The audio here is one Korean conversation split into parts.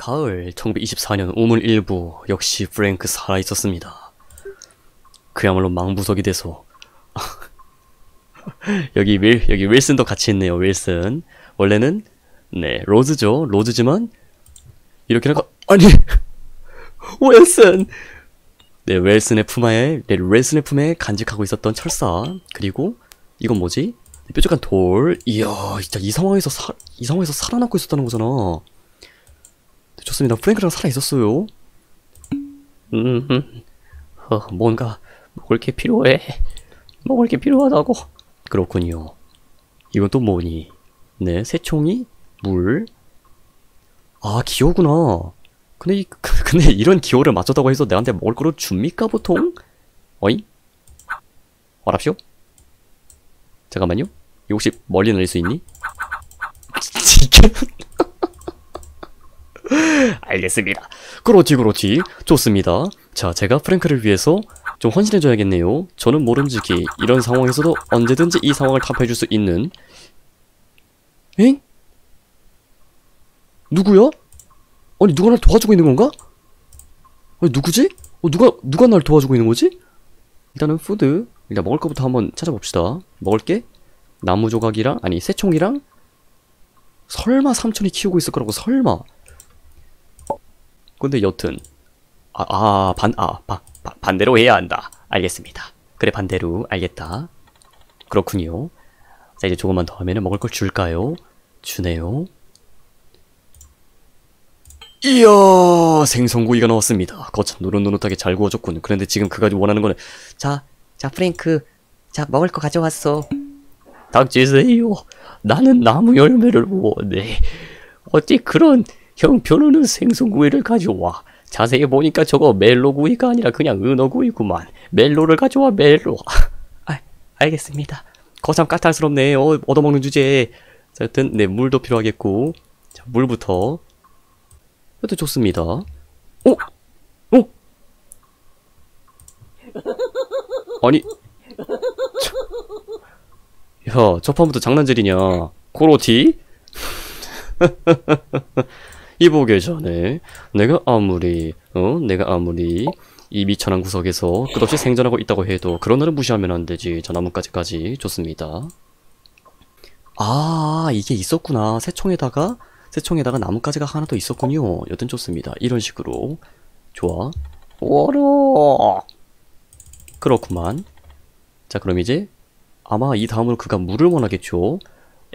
가을 1924년 우물 일부 역시 프랭크 살아있었습니다. 그야말로 망부석이 돼서 여기 윌 여기 윌슨도 같이 있네요. 윌슨 원래는 네 로즈죠. 로즈지만 이렇게 나가 아니 윌슨 네 윌슨의 품에 네 윌슨의 품에 간직하고 있었던 철사 그리고 이건 뭐지? 뾰족한 돌 이야 진짜 이 상황에서 사, 이 상황에서 살아남고 있었다는 거잖아. 네, 좋습니다. 프랭크랑 살아 있었어요. 음, 음. 어, 뭔가 먹을 게 필요해. 먹을 게 필요하다고. 그렇군요. 이건 또 뭐니? 네, 새총이, 물. 아, 기호구나. 근데, 이, 근데 이런 기호를 맞췄다고 해서 내한테 먹을 거를 줍니까, 보통? 어이? 어랍쇼? 잠깐만요. 이거 혹시 멀리 날릴 수 있니? 지금. 알겠습니다. 그렇지, 그렇지. 좋습니다. 자, 제가 프랭크를 위해서 좀 헌신해줘야겠네요. 저는 모름지기 이런 상황에서도 언제든지 이 상황을 타파해줄 수 있는 엥? 누구야? 아니 누가 날 도와주고 있는 건가? 아니 누구지? 어, 누가 누가 날 도와주고 있는 거지? 일단은 푸드 일단 먹을 거부터 한번 찾아봅시다. 먹을 게 나무 조각이랑 아니 새총이랑 설마 삼촌이 키우고 있을 거라고 설마 근데 여튼 아, 아, 반, 아, 해야 한다. 알겠습니다. 그래, 반대로. 알겠다. 그렇군요. 자, 이제 조금만 더 하면 먹을 걸 줄까요? 주네요. 이야, 생선구이가 나왔습니다. 거참 노릇노릇하게 잘 구워졌군. 그런데 지금 그가 원하는 거는, 자, 자, 프랭크. 자, 먹을 거 가져왔어. 닥치세요. 나는 나무 열매를 원해. 어찌 그런 형편없는 생선구이를 가져와. 자세히 보니까 저거 멜로구이가 아니라 그냥 은어구이구만. 멜로를 가져와 멜로. 아, 알겠습니다. 거참 까탈스럽네. 어, 얻어먹는 주제에. 자, 여튼 네 물도 필요하겠고. 자, 물부터. 이것도 좋습니다. 어? 어? 아니. 저, 야, 첫 판부터 장난질이냐. 코로티? 이보게 전에 내가 아무리 어 내가 아무리 이 미천한 구석에서 끝없이 생존하고 있다고 해도 그런 날은 무시하면 안 되지. 저 나뭇가지까지. 좋습니다. 아 이게 있었구나. 새총에다가 새총에다가 나뭇가지가 하나 더 있었군요. 여튼 좋습니다. 이런 식으로. 좋아. 워러 그렇구만. 자 그럼 이제 아마 이 다음으로 그가 물을 원하겠죠.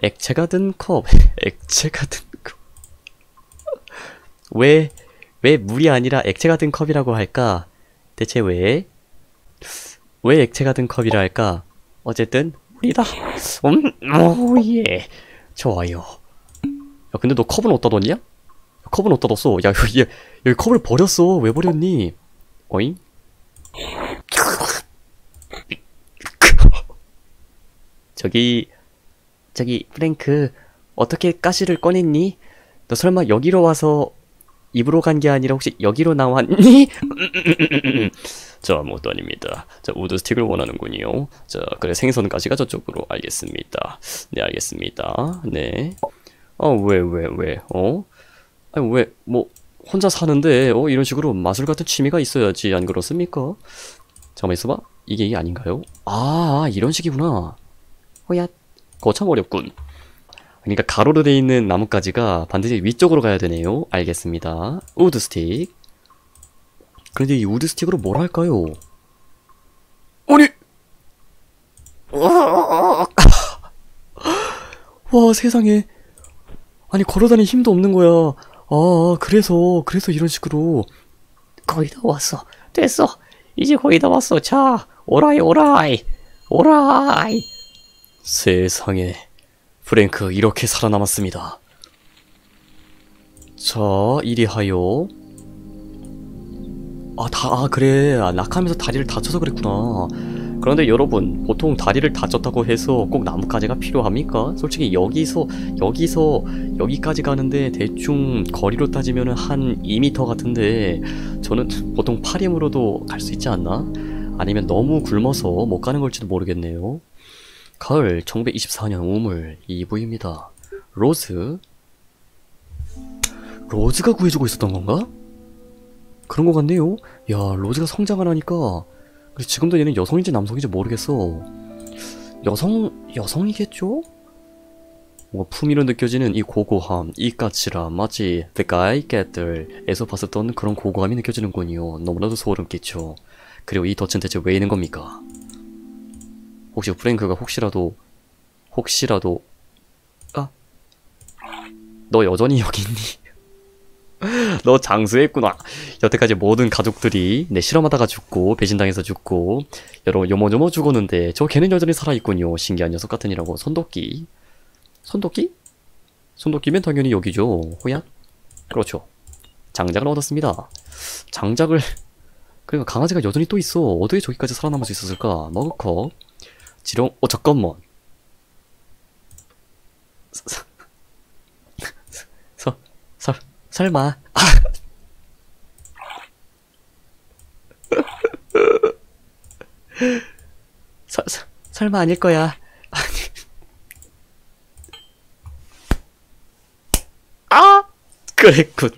액체가 든 컵. 액체가 든 컵. 왜, 왜 물이 아니라 액체가 든 컵이라고 할까? 대체 왜? 왜 액체가 든 컵이라 할까? 어쨌든, 물이다. 음, 오, 예. 좋아요. 야, 근데 너 컵은 어디다 뒀냐? 컵은 어디다 뒀어? 야, 여기, 여기 컵을 버렸어. 왜 버렸니? 어잉? 저기, 저기, 프랭크, 어떻게 가시를 꺼냈니? 너 설마 여기로 와서 입으로 간 게 아니라 혹시 여기로 나왔니? 자, 아무것도 아닙니다. 자, 우드 스틱을 원하는군요. 자, 그래, 생선 가시가 저쪽으로. 알겠습니다. 네, 알겠습니다. 네. 어, 왜, 왜, 왜, 어? 아니, 왜, 뭐, 혼자 사는데, 어, 이런 식으로 마술 같은 취미가 있어야지, 안 그렇습니까? 잠깐만 있어봐. 이게 이게 아닌가요? 아, 이런 식이구나. 호야, 거참 어렵군. 그러니까 가로로 돼 있는 나뭇가지가 반드시 위쪽으로 가야 되네요. 알겠습니다. 우드 스틱. 그런데 이 우드 스틱으로 뭘 할까요? 아니! 와, 세상에. 아니, 걸어다닐 힘도 없는 거야. 아, 그래서, 그래서 이런 식으로. 거의 다 왔어. 됐어. 이제 거의 다 왔어. 자, 오라이, 오라이. 오라이. 세상에. 프랭크 이렇게 살아남았습니다. 자, 이리하여. 아, 다, 아, 그래. 아, 낙하면서 다리를 다쳐서 그랬구나. 그런데 여러분, 보통 다리를 다쳤다고 해서 꼭 나뭇가지가 필요합니까? 솔직히 여기서, 여기서, 여기까지 가는데 대충 거리로 따지면 한 2m 같은데, 저는 보통 팔 힘으로도 갈 수 있지 않나? 아니면 너무 굶어서 못 가는 걸지도 모르겠네요. 가을 1924년 우물 2부입니다. 로즈 로즈가 구해주고 있었던 건가? 그런 것 같네요. 야, 로즈가 성장을 하니까 근데 지금도 얘는 여성인지 남성인지 모르겠어. 여성 여성이겠죠? 뭔가 품위로 느껴지는 이 고고함, 이 까칠함, 마치 The Guy Get들에서 봤었던 그런 고고함이 느껴지는군요. 너무나도 소름 끼쳐. 그리고 이 덫은 대체 왜 있는 겁니까? 혹시 프랭크가 혹시라도 혹시라도 아, 너 여전히 여기 있니? 너 장수했구나. 여태까지 모든 가족들이 내 실험하다가 죽고 배신당해서 죽고 여러 요모조모 죽었는데 저 걔는 여전히 살아있군요. 신기한 녀석 같으니라고 손도끼. 손도끼? 손도끼면 당연히 여기죠. 호야? 그렇죠. 장작을 얻었습니다. 장작을 그러니까 강아지가 여전히 또 있어. 어떻게 저기까지 살아남을 수 있었을까? 머그컵. 지렁. 어 잠깐만. 서, 서, 서, 설마. 서, 서, 설마 아닐 거야. 아니. 아! 그랬군.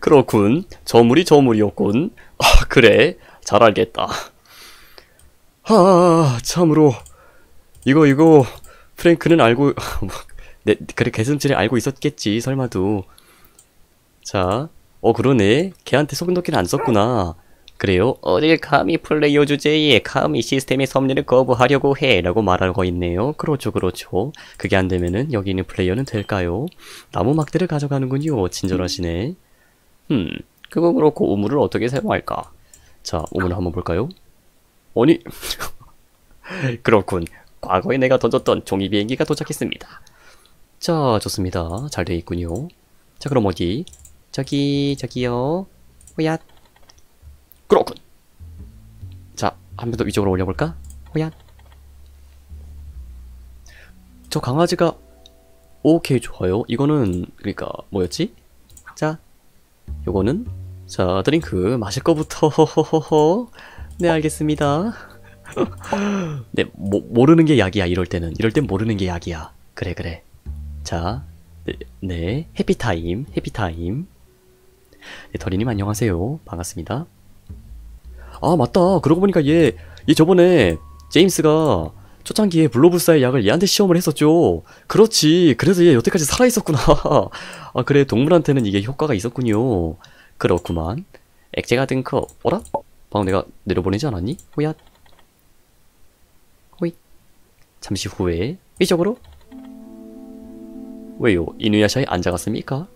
그렇군. 저물이 저물이었군. 아, 그래. 잘 알겠다. 아, 참으로. 이거, 이거, 프랭크는 알고, 네, 그래, 개슴치레 알고 있었겠지, 설마도. 자, 어, 그러네. 걔한테 소금도끼를 안 썼구나. 그래요? 어딜 감히 플레이어 주제에 감히 시스템의 섭리를 거부하려고 해 라고 말하고 있네요. 그렇죠, 그렇죠. 그게 안 되면은 여기 있는 플레이어는 될까요? 나무 막대를 가져가는군요. 친절하시네. 음, 그거 그렇고 우물을 어떻게 사용할까? 자, 오늘 한번 볼까요? 아니, 그렇군. 과거에 내가 던졌던 종이 비행기가 도착했습니다. 자, 좋습니다. 잘 돼 있군요. 자, 그럼 어디? 저기, 저기요. 호야. 그렇군. 자, 한 번 더 위쪽으로 올려볼까? 호야. 저 강아지가 오케이 좋아요. 이거는 그러니까 뭐였지? 자, 요거는 자 드링크 마실 거부터. 네 알겠습니다. 네 모, 모르는 게 약이야 이럴 때는 이럴 땐 모르는 게 약이야. 그래 그래. 자, 네, 네 해피타임 해피타임. 네 더리님 안녕하세요 반갑습니다. 아 맞다 그러고 보니까 얘 얘 저번에 제임스가 초창기에 블로불사의 약을 얘한테 시험을 했었죠. 그렇지. 그래서 얘 여태까지 살아있었구나. 아, 그래. 동물한테는 이게 효과가 있었군요. 그렇구만. 액체 같은 컵. 어라? 방금 내가 내려보내지 않았니? 호야. 호잇. 잠시 후에 이쪽으로. 왜요? 이누야샤에 앉아갔습니까?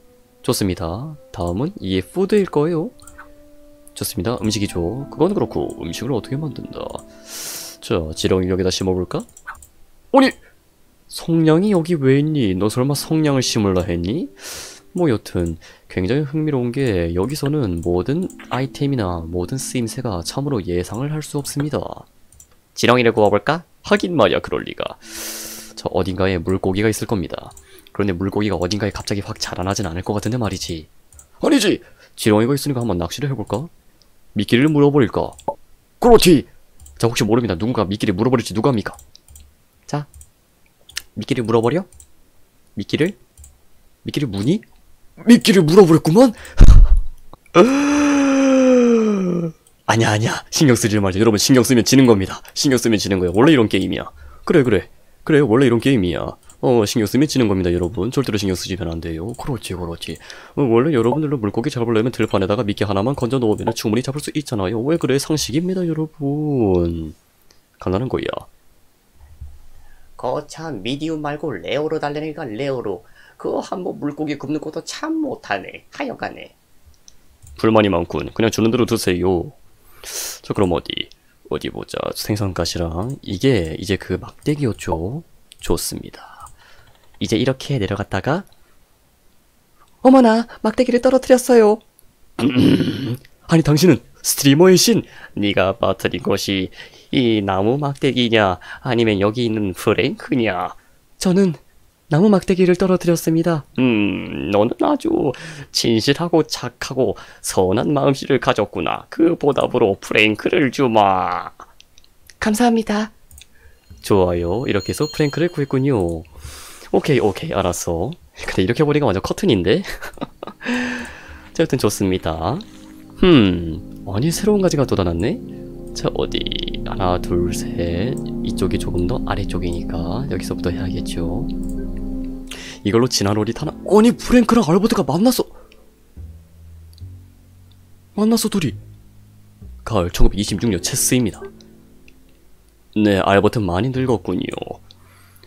좋습니다. 다음은 이의 푸드일 거예요. 좋습니다. 음식이죠. 그건 그렇고 음식을 어떻게 만든다. 자, 지렁이 여기다 심어볼까? 아니! 성냥이 여기 왜 있니? 너 설마 성냥을 심으려 했니? 뭐 여튼 굉장히 흥미로운 게 여기서는 모든 아이템이나 모든 쓰임새가 참으로 예상을 할 수 없습니다. 지렁이를 구워볼까? 하긴 말야 그럴 리가. 저 어딘가에 물고기가 있을 겁니다. 그런데 물고기가 어딘가에 갑자기 확 자라나진 않을 것 같은데 말이지. 아니지! 지렁이가 있으니까 한번 낚시를 해볼까? 미끼를 물어버릴까? 그렇지! 자 혹시 모릅니다. 누군가 미끼를 물어버릴지 누가 합니까? 자 미끼를 물어버려? 미끼를? 미끼를 무니? 미끼를 물어버렸구만? 아니야 아니야. 신경 쓰지 말자. 여러분 신경 쓰면 지는 겁니다. 신경 쓰면 지는 거야 원래 이런 게임이야. 그래 그래. 그래 원래 이런 게임이야. 어 신경 쓰면 지는 겁니다 여러분. 절대로 신경 쓰시면 안 돼요. 그렇지 그렇지. 어, 원래 여러분들도 물고기 잡으려면 들판에다가 미끼 하나만 건져 놓으면 충분히 잡을 수 있잖아요. 왜 그래? 상식입니다 여러분. 간단한 거야. 거참 미디움 말고 레어로 달래니까 레어로 그거 한번 물고기 굽는 것도 참 못하네. 하여간에. 불만이 많군. 그냥 주는 대로 드세요. 저 그럼 어디 어디 보자. 생선가시랑. 이게 이제 그 막대기였죠? 좋습니다. 이제 이렇게 내려갔다가 어머나 막대기를 떨어뜨렸어요. 아니 당신은 스트리머의 신 네가 빠뜨린 것이 이 나무 막대기냐? 아니면 여기 있는 프랭크냐? 저는 나무 막대기를 떨어뜨렸습니다 음 너는 아주 진실하고 착하고 선한 마음씨를 가졌구나 그 보답으로 프랭크를 주마 감사합니다 좋아요 이렇게 해서 프랭크를 구했군요 오케이 오케이 알았어 근데 이렇게 보니까 완전 커튼인데? 자, 여튼 좋습니다. 흠, 아니, 새로운 가지가 돋아났네? 자, 어디. 하나, 둘, 셋. 이쪽이 조금 더 아래쪽이니까 여기서부터 해야겠죠. 이걸로 진화롤이 타나? 아니, 프랭크랑 알버트가 만났어! 만났어, 둘이. 가을 1926년 체스입니다. 네, 알버트 많이 늙었군요.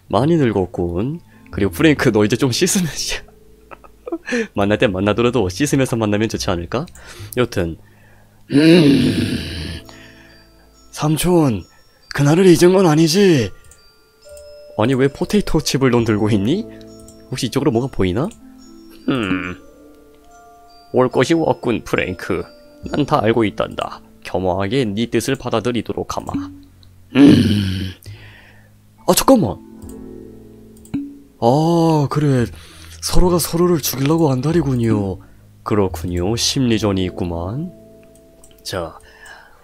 많이 늙었군. 그리고 프랭크 너 이제 좀 씻으면 씨. 만날 땐 만나더라도 씻으면서 만나면 좋지 않을까? 여튼 음... 삼촌 그날을 잊은 건 아니지? 아니 왜 포테이토 칩을 넌 들고 있니? 혹시 이쪽으로 뭐가 보이나? 음... 올 것이 왔군 프랭크 난 다 알고 있단다 겸허하게 네 뜻을 받아들이도록 하마 음... 아 잠깐만 아, 그래. 서로가 서로를 죽이려고 한다리군요. 그렇군요. 심리전이 있구만. 자,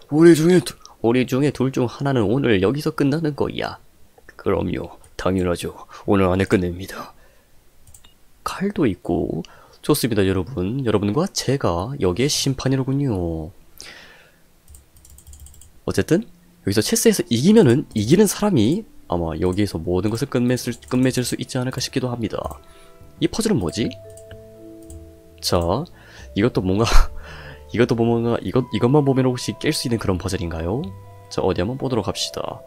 우리 중에, 두- 우리 중에 둘 중 하나는 오늘 여기서 끝나는 거야. 그럼요. 당연하죠. 오늘 안에 끝냅니다. 칼도 있고, 좋습니다, 여러분. 여러분과 제가 여기에 심판이로군요. 어쨌든, 여기서 체스에서 이기면은, 이기는 사람이 아마 여기에서 모든 것을 끝맺을, 끝맺을 수 있지 않을까 싶기도 합니다. 이 퍼즐은 뭐지? 자, 이것도 뭔가, 이것도 뭔가, 이것, 이것만 보면 혹시 깰 수 있는 그런 퍼즐인가요? 자, 어디 한번 보도록 합시다.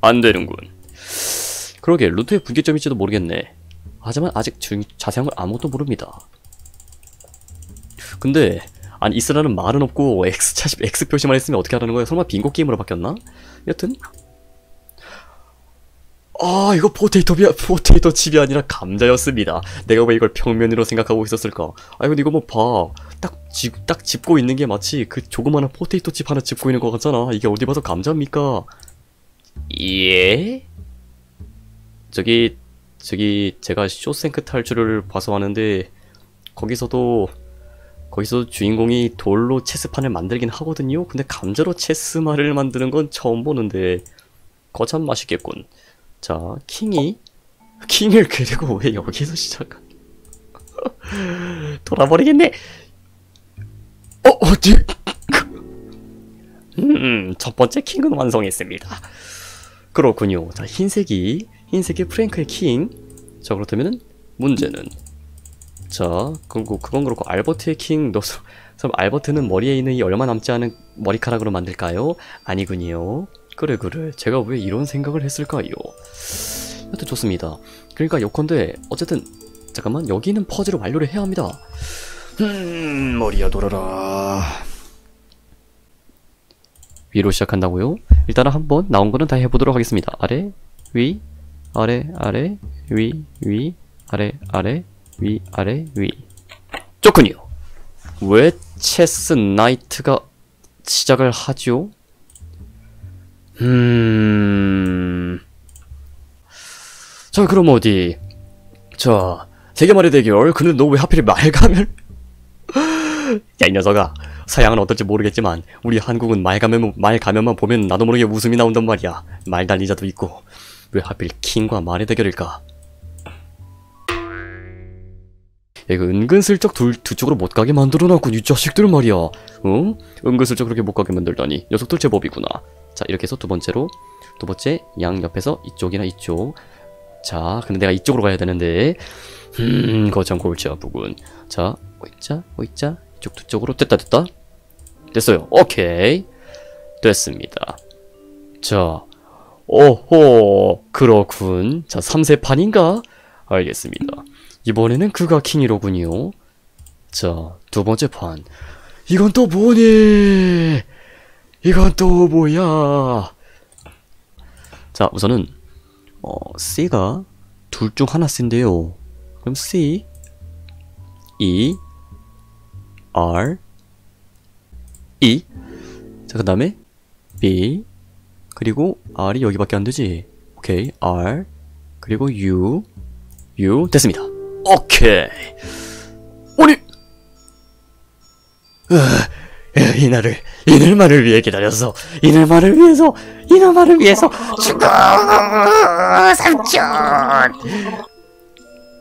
안 되는군. 그러게, 루트의 분기점일지도 모르겠네. 하지만 아직 중, 자세한 걸 아무것도 모릅니다. 근데, 아니, 있으라는 말은 없고, X, X 표시만 했으면 어떻게 하라는 거야? 설마 빙고 게임으로 바뀌었나? 여튼, 아 이거 포테이토 비 포테이토 칩이 아니라 감자였습니다. 내가 왜 이걸 평면으로 생각하고 있었을까? 아 근데 이거 뭐봐딱 딱 짚고 있는 게 마치 그 조그마한 포테이토 칩 하나 짚고 있는 것 같잖아. 이게 어디 봐서 감자입니까? 예? 저기 저기 제가 쇼생크 탈출을 봐서 하는데 거기서도 거기서 주인공이 돌로 체스판을 만들긴 하거든요. 근데 감자로 체스말을 만드는 건 처음 보는데 거참 맛있겠군. 자, 킹이 킹을 그리고 왜 여기서 시작한? 돌아버리겠네. 어 어디? 음, 첫 번째 킹은 완성했습니다. 그렇군요. 자, 흰색이 흰색이 프랭크의 킹. 자, 그렇다면은 문제는 자, 그리고 그건 그렇고 알버트의 킹. 너 그럼 알버트는 머리에 있는 이 얼마 남지 않은 머리카락으로 만들까요? 아니군요. 그래 그래 제가 왜 이런 생각을 했을까요? 여튼 좋습니다 그러니까 요컨대 어쨌든 잠깐만 여기는 퍼즐을 완료를 해야 합니다 음 머리야 돌아라 위로 시작한다고요? 일단은 한번 나온 거는 다 해보도록 하겠습니다 아래 위 아래 아래 위 위 아래 아래 위 아래 위 좋군요 왜 체스 나이트가 시작을 하죠? 음. 자, 그럼 어디? 자, 세계말의 대결. 근데 너 왜 하필 말가면? 야, 이 녀석아. 서양은 어떨지 모르겠지만, 우리 한국은 말가면, 말가면만 보면 나도 모르게 웃음이 나온단 말이야. 말 달리자도 있고. 왜 하필 킹과 말의 대결일까? 야, 이거 은근슬쩍 둘, 두 쪽으로 못 가게 만들어놨군, 이 자식들 말이야. 어? 은근슬쩍 그렇게 못 가게 만들다니. 녀석들 제법이구나. 자 이렇게 해서 두 번째로 두 번째 양 옆에서 이쪽이나 이쪽 자 근데 내가 이쪽으로 가야 되는데 음 거참 골치 아프군 자 오있자 오있자 이쪽 두 쪽으로 됐다 됐다 됐어요 오케이 됐습니다 자 오호 그렇군 자 3세판인가 알겠습니다 이번에는 그가 킹이로군요 자 두 번째 판 이건 또 뭐니 이건 또 뭐야? 자, 우선은 어, C가 둘 중 하나 C인데요. 그럼 C, E, R, E. 자, 그 다음에 B, 그리고 R이 여기밖에 안 되지. 오케이, R, 그리고 U, U 됐습니다. 오케이. 아니, 으, 이날을 이날만을 위해 기다렸어. 이날만을 위해서 이날만을 위해서 죽어 삼촌.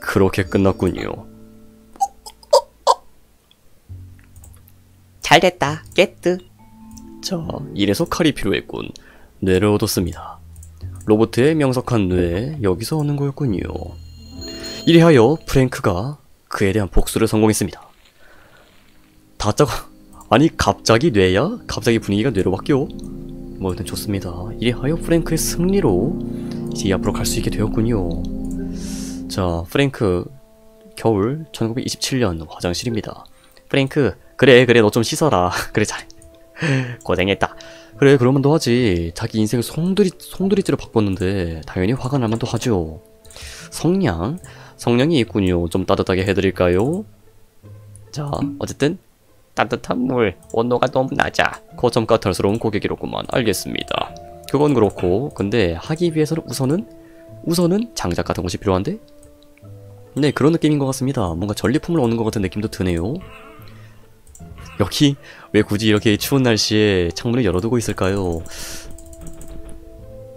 그렇게 끝났군요. 잘 됐다. 깨뜨. 자, 이래서 칼이 필요했군. 뇌를 얻었습니다. 로보트의 명석한 뇌, 여기서 얻는 거였군요. 이리하여 프랭크가 그에 대한 복수를 성공했습니다. 다짜가, 아니, 갑자기 뇌야? 갑자기 분위기가 뇌로 바뀌어? 뭐든 좋습니다. 이리하여 프랭크의 승리로 이제 앞으로 갈 수 있게 되었군요. 자, 프랭크, 겨울 1927년 화장실입니다. 프랭크, 그래, 그래, 너 좀 씻어라. 그래, 잘해. 고생했다. 그래, 그러면 도 하지. 자기 인생을 송두리, 송두리째로 바꿨는데, 당연히 화가 날만도 하죠. 성냥? 성냥이 있군요. 좀 따뜻하게 해드릴까요? 자, 어쨌든, 따뜻한 물. 온도가 너무 낮아. 거점 까탈스러운 고객이로구만. 알겠습니다. 그건 그렇고, 근데 하기 위해서는 우선은, 우선은 장작 같은 것이 필요한데? 네, 그런 느낌인 것 같습니다. 뭔가 전리품을 얻는 것 같은 느낌도 드네요. 여기 왜 굳이 이렇게 추운 날씨에 창문을 열어두고 있을까요?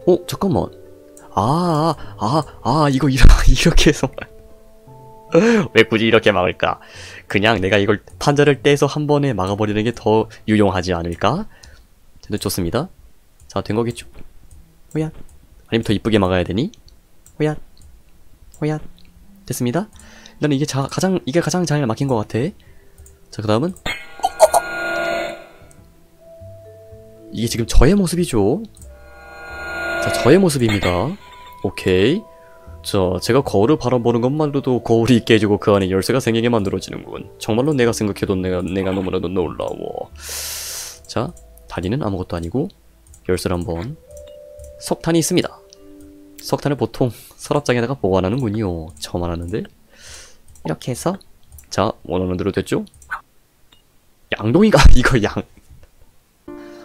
어, 잠깐만. 아, 아, 아, 이거 이러, 이렇게 해서. 왜 굳이 이렇게 막을까? 그냥 내가 이걸 판자를 떼서 한 번에 막아버리는 게 더 유용하지 않을까? 네, 좋습니다. 자, 된 거겠죠? 호야. 아니면 더 이쁘게 막아야 되니? 호야. 호야. 됐습니다. 나는 이게 자, 가장, 이게 가장 잘 막힌 것 같아. 자, 그 다음은. 이게 지금 저의 모습이죠. 자, 저의 모습입니다. 오케이. 자, 제가 거울을 바라보는 것만으로도 거울이 있게 해주고 그 안에 열쇠가 생기게 만들어지는군. 정말로 내가 생각해도 내가, 내가 너무나도 놀라워. 자, 다리는 아무것도 아니고, 열쇠를 한번. 석탄이 있습니다. 석탄을 보통 서랍장에다가 보관하는군요. 처음 알았는데. 이렇게 해서, 자, 원하는 대로 됐죠? 양동이가, 이거 양.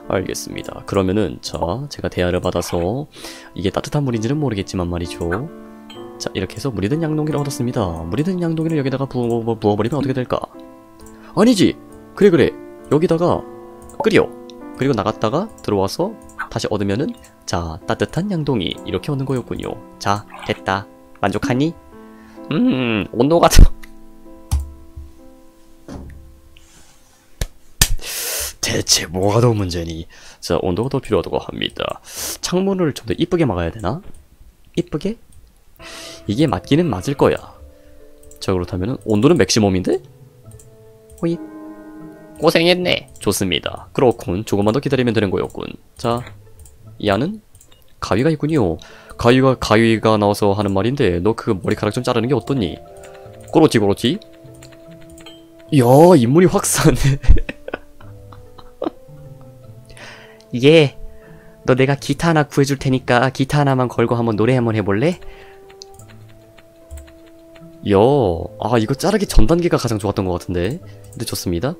알겠습니다. 그러면은, 자, 제가 대화를 받아서, 이게 따뜻한 물인지는 모르겠지만 말이죠. 자, 이렇게 해서 물이 든 양동이를 얻었습니다. 물이 든 양동이를 여기다가 부어, 부어버리면 어떻게 될까? 아니지! 그래, 그래. 여기다가 끓여. 그리고 나갔다가 들어와서 다시 얻으면은, 자, 따뜻한 양동이. 이렇게 얻는 거였군요. 자, 됐다. 만족하니? 음, 온도가 대체 뭐가 더 문제니? 자, 온도가 더 필요하다고 합니다. 창문을 좀 더 이쁘게 막아야 되나? 이쁘게? 이게 맞기는 맞을 거야. 자, 그렇다면 온도는 맥시멈인데? 호잇. 고생했네. 좋습니다. 그렇군. 조금만 더 기다리면 되는 거였군. 자, 이 안은 가위가 있군요. 가위가 가위가 나와서 하는 말인데 너 그 머리카락 좀 자르는 게 어떻니? 그렇지 그렇지. 이야 인물이 확산해. 예. 너 내가 기타 하나 구해줄 테니까 기타 하나만 걸고 한번 노래 한번 해볼래? 이야 아 이거 자르기 전 단계가 가장 좋았던 것 같은데. 근데 좋습니다.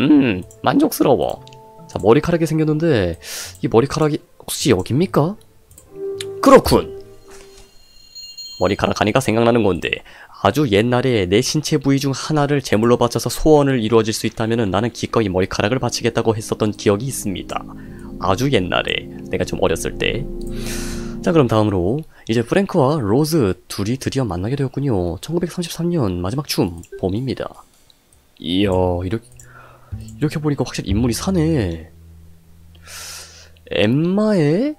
음, 만족스러워. 자 머리카락이 생겼는데 이 머리카락이 혹시 여기입니까? 그렇군. 머리카락 하니까 생각나는 건데 아주 옛날에 내 신체 부위 중 하나를 제물로 바쳐서 소원을 이루어질 수 있다면 나는 기꺼이 머리카락을 바치겠다고 했었던 기억이 있습니다. 아주 옛날에 내가 좀 어렸을 때. 자 그럼 다음으로 이제 프랭크와 로즈 둘이 드디어 만나게 되었군요. 1933년 마지막 춤 봄입니다. 이야 이렇게 이렇게 보니까 확실히 인물이 사네. 엠마의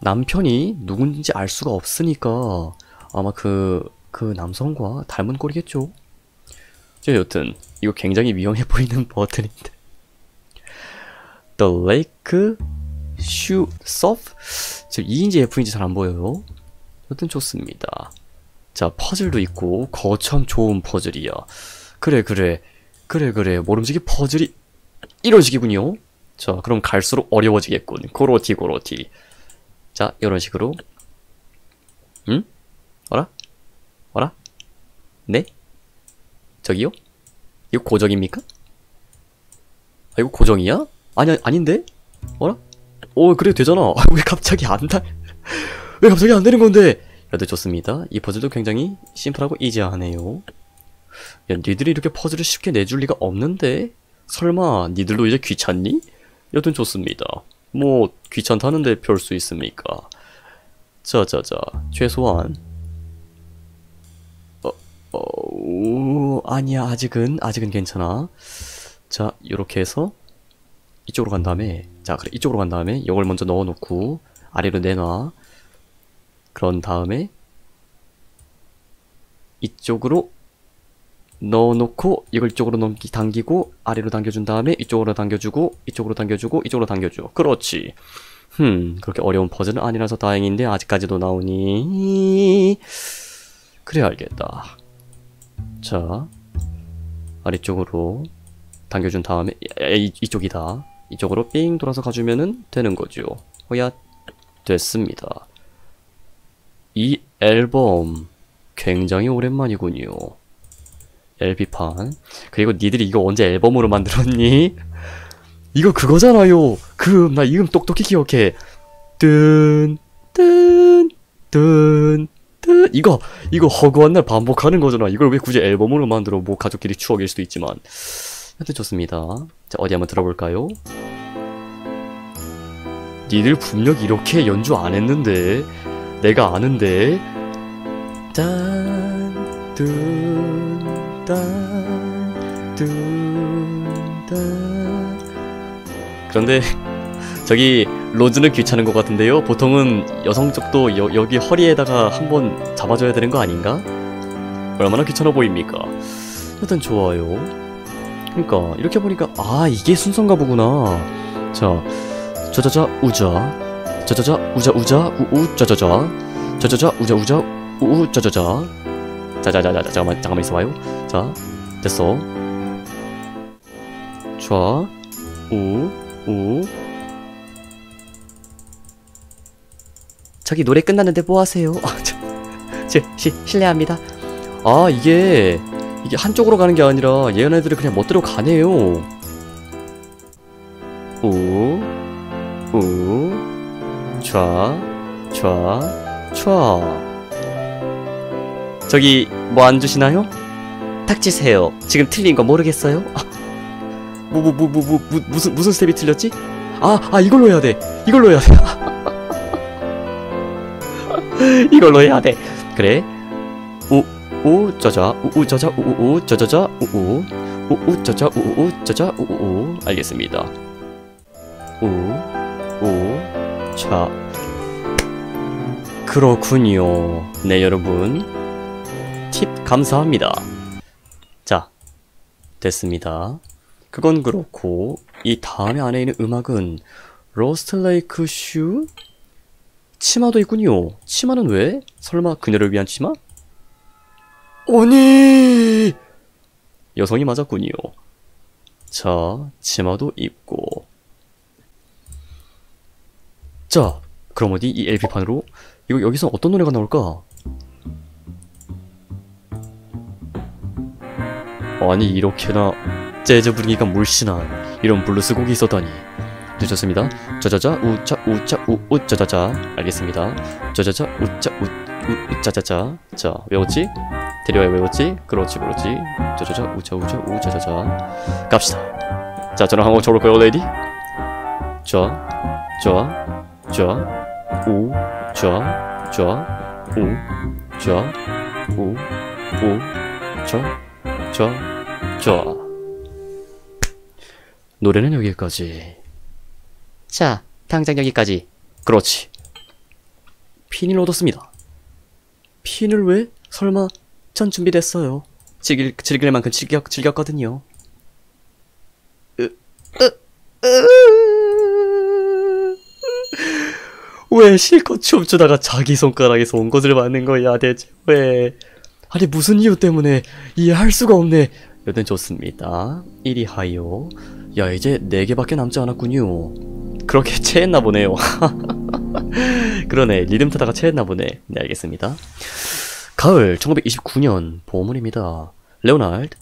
남편이 누군지 알 수가 없으니까 아마 그, 그 남성과 닮은 꼴이겠죠? 자, 여튼, 이거 굉장히 위험해 보이는 버튼인데. The Lake Shoe Surf? 지금 E인지 F인지 잘 안 보여요. 여튼 좋습니다. 자, 퍼즐도 있고, 거참 좋은 퍼즐이야. 그래, 그래. 그래, 그래. 모름지기 퍼즐이 이런 식이군요. 자, 그럼 갈수록 어려워지겠군. 고로티, 고로티. 자, 이런 식으로. 응? 어라? 어라? 네? 저기요? 이거 고정입니까? 아, 이거 고정이야? 아니, 아닌데? 어라? 오, 그래, 되잖아. 왜 갑자기 안 달, 왜 갑자기 안 되는 건데? 여튼 좋습니다. 이 퍼즐도 굉장히 심플하고 이지하네요. 야, 니들이 이렇게 퍼즐을 쉽게 내줄 리가 없는데? 설마, 니들도 이제 귀찮니? 여튼 좋습니다. 뭐, 귀찮다는데 별 수 있습니까? 자자자, 최소한. 어, 오, 아니야, 아직은, 아직은 괜찮아. 자, 요렇게 해서, 이쪽으로 간 다음에, 자, 그래, 이쪽으로 간 다음에, 이걸 먼저 넣어놓고, 아래로 내놔. 그런 다음에, 이쪽으로 넣어놓고, 이걸 이쪽으로 넘기, 당기고, 아래로 당겨준 다음에, 이쪽으로 당겨주고, 이쪽으로 당겨주고, 이쪽으로 당겨줘. 그렇지. 흠, 그렇게 어려운 퍼즐은 아니라서 다행인데, 아직까지도 나오니, 그래, 알겠다. 자, 아래쪽으로 당겨준 다음에 야, 야, 이, 이쪽이다. 이쪽으로 삥 돌아서 가주면은 되는 거죠. 허야 됐습니다. 이 앨범 굉장히 오랜만이군요. LP판. 그리고 니들이 이거 언제 앨범으로 만들었니? 이거 그거잖아요. 그, 나 이름 똑똑히 기억해. 뜬, 뜬, 뜬, 뜬. 이거, 이거 허구한 날 반복하는 거잖아. 이걸 왜 굳이 앨범으로 만들어? 뭐 가족끼리 추억일 수도 있지만. 하여튼 좋습니다. 자, 어디 한번 들어볼까요? 니들 분명 이렇게 연주 안 했는데. 내가 아는데. 짠, 뜬, 딴, 뜬, 딴. 그런데, 저기, 로즈는 귀찮은 것 같은데요? 보통은 여성 쪽도 여, 여기 허리에다가 한번 잡아줘야 되는 거 아닌가? 얼마나 귀찮아 보입니까? 하여튼 좋아요. 그러니까 이렇게 보니까 아 이게 순서인가 보구나. 자, 자자자 우자, 자자자 우자 우자 우우 자자자, 자자자 우자 우자 우우 자자자, 자자자자 잠깐만 잠깐만 있어봐요. 자, 됐어. 좋아, 우 우. 저기 노래 끝났는데 뭐 하세요? 아, 저, 저, 시, 실례합니다. 아, 이게, 이게 한쪽으로 가는 게 아니라 얘네들이 그냥 멋대로 가네요. 우, 우, 좌, 좌, 좌. 저기, 뭐 안 주시나요? 닥치세요. 지금 틀린 거 모르겠어요? 아, 뭐, 뭐, 뭐, 뭐, 뭐, 무- 무슨, 무슨 스텝이 틀렸지? 아, 아, 이걸로 해야 돼. 이걸로 해야 돼. 이걸로 해야 돼. 그래. 우, 우, 짜자, 우, 우, 짜자, 우, 우, 우, 짜자자, 우, 우, 우, 우, 짜자, 우, 우, 우, 짜자, 우, 우, 우. 알겠습니다. 우, 우, 자. 그렇군요. 네, 여러분. 팁 감사합니다. 자, 됐습니다. 그건 그렇고, 이 다음에 안에 있는 음악은 로스트 레이크 슈? 치마도 있군요. 치마는 왜? 설마 그녀를 위한 치마? 아니! 여성이 맞았군요. 자, 치마도 입고. 자, 그럼 어디 이 LP판으로? 이거 여기서 어떤 노래가 나올까? 아니, 이렇게나 재즈 분위기가 물씬한 이런 블루스 곡이 있었다니. 늦었습니다. 짜자자 우짜 우짜 우우 짜자자 알겠습니다. 짜자자 우짜 우우 짜자자 자 외웠지? 데려와야 외웠지? 그렇지 그렇지. 짜자자 우짜 우짜 우 짜자자 갑시다. 자 저는 한국 쳐볼 거요 레디. 자. 노래는 여기까지. 자, 당장 여기까지. 그렇지. 핀을 얻었습니다. 핀을 왜? 설마 전 준비됐어요. 즐길, 즐길 만큼 즐겼, 즐겼거든요. 으, 으, 으. 왜 실컷 춤추다가 자기 손가락에서 온 것을 맞는 거야 대체 왜? 아니 무슨 이유 때문에 이해할 수가 없네. 여튼 좋습니다. 1위 하이오. 야 이제 4개밖에 남지 않았군요. 그렇게 체했나 보네요. 그러네. 리듬 타다가 체했나 보네. 네, 알겠습니다. 가을 1929년 보물입니다. 레오날드